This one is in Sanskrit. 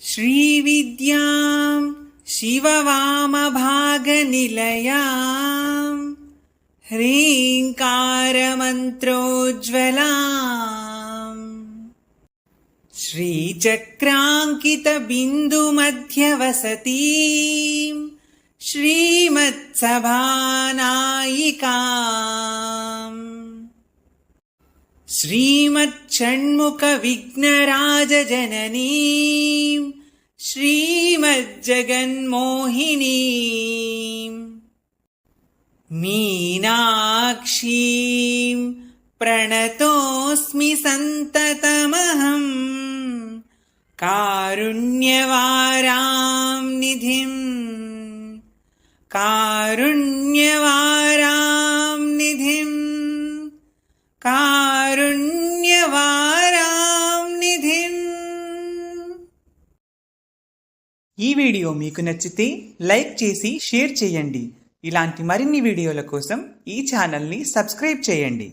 श्रीविद्यां शिववामभागनिलयाम् ह्रीङ्कारमन्त्रोज्ज्वलाम् श्रीचक्राङ्कितबिन्दुमध्यवसतीम् श्रीमत्सभानायिकाम् श्रीमच्छण्मुख विघ्नराजजननी श्रीमज्जगन्मोहिनी। मीनाक्षी प्रणतोऽस्मि सन्ततमहम् कारुण्यवारां निधिम् कारुण्यवारां निधिम् का ఈ వీడియో మీకు నచ్చితే లైక్ చేసి షేర్ చేయండి. ఇలాంటి మరిన్ని వీడియోల కోసం ఈ ఛానల్ని సబ్స్క్రైబ్ చేయండి.